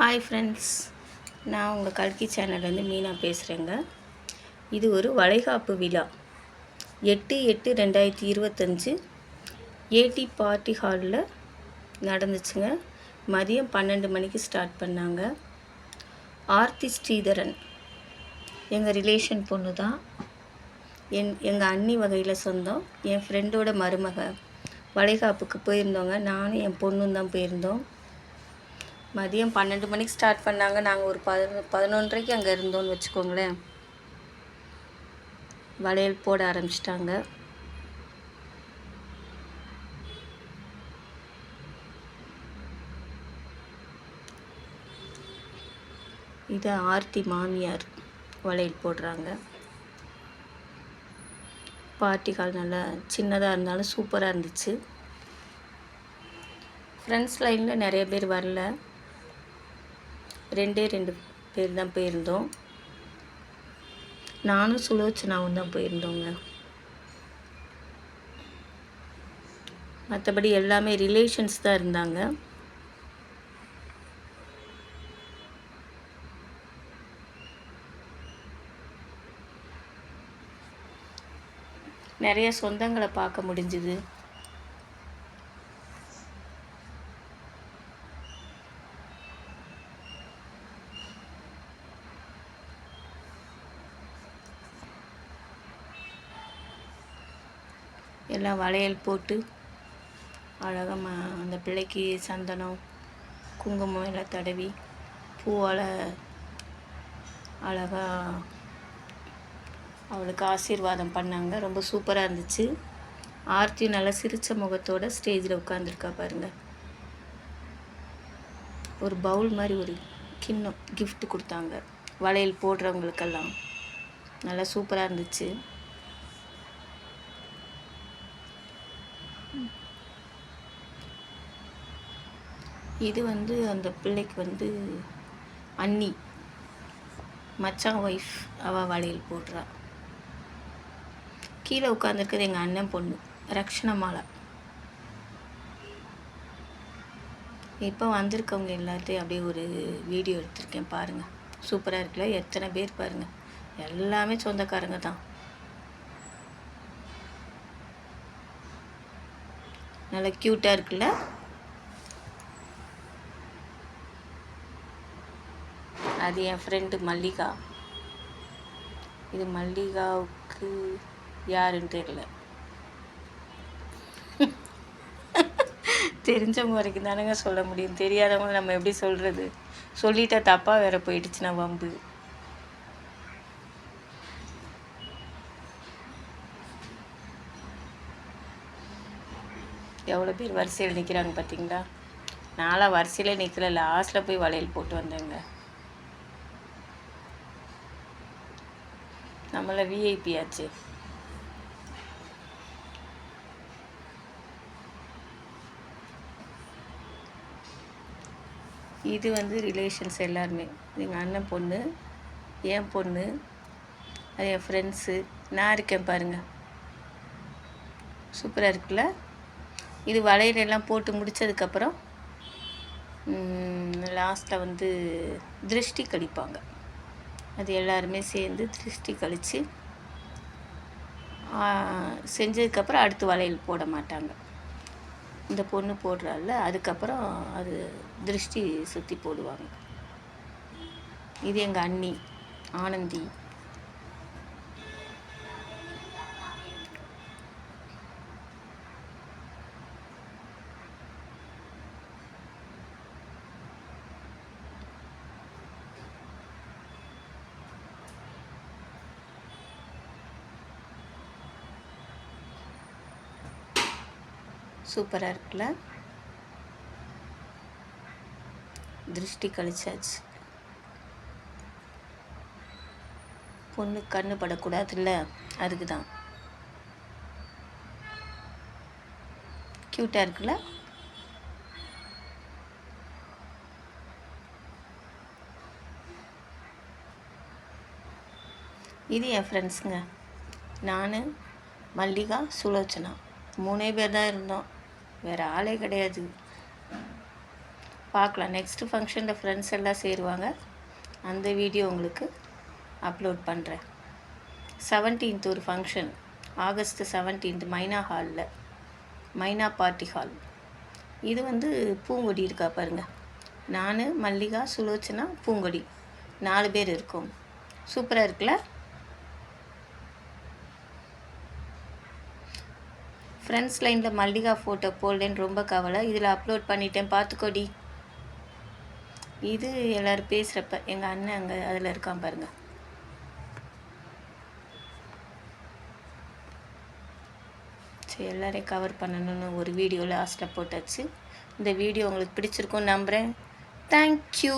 Hi friends நான் உங்கள் கல்கி சேனல்லேருந்து மீனா பேசுகிறேங்க இது ஒரு வளைகாப்பு விழா. எட்டு எட்டு ரெண்டாயிரத்தி இருபத்தஞ்சு ஏடி பார்ட்டி ஹாலில் நடந்துச்சுங்க. மதியம் பன்னெண்டு மணிக்கு ஸ்டார்ட் பண்ணாங்க. ஆர்த்தி ஸ்ரீதரன் எங்கள் ரிலேஷன் பொண்ணு தான். என் எங்கள் அண்ணி வகையில் சொந்தம். என் ஃப்ரெண்டோட மருமக வளைகாப்புக்கு போயிருந்தோங்க. நானும் என் பொண்ணும் தான் போயிருந்தோம். மதியம் பன்னெண்டு மணிக்கு ஸ்டார்ட் பண்ணாங்க. நாங்கள் ஒரு பதினொ பதினொன்றரைக்கு அங்கே இருந்தோம்னு வச்சுக்கோங்களேன். வளையல் போட ஆரம்பிச்சிட்டாங்க. இது ஆர்த்தி மாமியார் வளையல் போடுறாங்க. பார்ட்டி கால் நல்லா சின்னதாக இருந்தாலும் சூப்பராக இருந்துச்சு. ஃப்ரெண்ட்ஸ் லைனில் நிறைய பேர் வரல. ரெண்டே ரெண்டு பேர் தான் போயிருந்தோம். நானும் சுலோச்சனாவும் தான் போயிருந்தோங்க. மற்றபடி எல்லாமே ரிலேஷன்ஸ் தான் இருந்தாங்க. நிறைய சொந்தங்களை பார்க்க முடிஞ்சுது. எல்லாம் வளையல் போட்டு அழகாக ம அந்த பிள்ளைக்கு சந்தனம் குங்குமம் எல்லாம் தடவி பூவால் அழகாக அவளுக்கு ஆசீர்வாதம் பண்ணாங்க. ரொம்ப சூப்பராக இருந்துச்சு. ஆர்த்தி நல்லா சிரித்த முகத்தோட ஸ்டேஜில் உட்காந்துருக்கா பாருங்கள் ஒரு பவுல் மாதிரி ஒரு கிண்ணம் கிஃப்ட் கொடுத்தாங்க. வளையல் போடுறவங்களுக்கெல்லாம். நல்லா சூப்பராக இருந்துச்சு. இது வந்து அந்த பிள்ளைக்கு வந்து அன்னி மச்சான் ஒய்ஃப் அவள் வளையல் போடுறா. கீழே உட்காந்துருக்குது எங்கள் அண்ணன் பொண்ணு ரக்ஷணமாலா இப்போ வந்திருக்கவங்க எல்லாத்தையும் அப்படியே ஒரு வீடியோ எடுத்திருக்கேன் பாருங்கள் சூப்பராக இருக்குல்ல? எத்தனை பேர் பாருங்கள் எல்லாமே சொந்தக்காரங்க தான். நல்லா க்யூட்டாக இருக்குல்ல? அது என் ஃப்ரெண்டு மல்லிகா. இது மல்லிகாவுக்கு யாருன்னு தெரியல. தெரிஞ்சவங்க வரைக்கும் தானேங்க சொல்ல முடியும். தெரியாதவங்க நம்ம எப்படி சொல்கிறது சொல்லிட்டா தப்பாக வேற போயிடுச்சுன்னா வம்பு. எவ்வளோ பேர் வரிசையில் நிற்கிறாங்க பார்த்தீங்களா நாளாக வரிசையில் நிற்கல லாஸ்ட்டில் போய் வளையல் போட்டு வந்தேங்க. நம்மள விஐபி ஆச்சு. இது வந்து ரிலேஷன்ஸ் எல்லாருமே. எங்கள் அண்ணன் பொண்ணு என் பொண்ணு அது என் ஃப்ரெண்ட்ஸு நான் இருக்கேன் பாருங்கள் சூப்பராக இருக்குல்ல? இது வளையல் எல்லாம் போட்டு முடித்ததுக்கப்புறம் லாஸ்ட்டில் வந்து திருஷ்டி கழிப்பாங்க அது எல்லாருமே சேர்ந்து திருஷ்டி கழித்து செஞ்சதுக்கப்புறம் அடுத்து வளையல் போட மாட்டாங்க. இந்த பொண்ணு போடுறாள் அதுக்கப்புறம் அது திருஷ்டி சுற்றி போடுவாங்க. இது எங்கள் அண்ணி ஆனந்தி. சூப்பராக இருக்குல்ல? திருஷ்டி கழிச்சாச்சு. பொண்ணு கண்ணு படக்கூடாதுல்ல? அதுக்கு தான் க்யூட்டாக இருக்குல்ல? இது என் ஃப்ரெண்ட்ஸுங்க நான் மல்லிகா சுலோச்சனா. மூணே பேர் தான் இருந்தோம். வேறு ஆளே கிடையாது. பார்க்கலாம். நெக்ஸ்ட்டு ஃபங்க்ஷனில் ஃப்ரெண்ட்ஸ் எல்லாம் சேருவாங்க. அந்த வீடியோ உங்களுக்கு அப்லோட் பண்ணுறேன் செவன்டீன்த் ஒரு ஃபங்க்ஷன் ஆகஸ்ட் செவன்டீன்த் மைனா ஹாலில் மைனா பார்ட்டி ஹால் இது வந்து பூங்கொடி இருக்கா பாருங்கள் நான் மல்லிகா சுலோச்சனா பூங்கொடி. நாலு பேர் இருக்கோம். சூப்பராக இருக்குல்ல? ஃப்ரெண்ட்ஸ் லைனில் மல்லிகா ஃபோட்டோ போடலன்னு ரொம்ப கவலை. இதில் அப்லோட் பண்ணிட்டேன். பார்த்துக்கோடி. இது எல்லோரும் பேசுகிறப்ப எங்கள் அண்ணன் அங்கே அதில் இருக்கான் பாருங்கள் சரி எல்லோரையும் கவர் பண்ணணும்னு ஒரு வீடியோ லாஸ்ட்டில் போட்டாச்சு. இந்த வீடியோ உங்களுக்கு பிடிச்சிருக்கும்னு நம்புகிறேன் தேங்க்யூ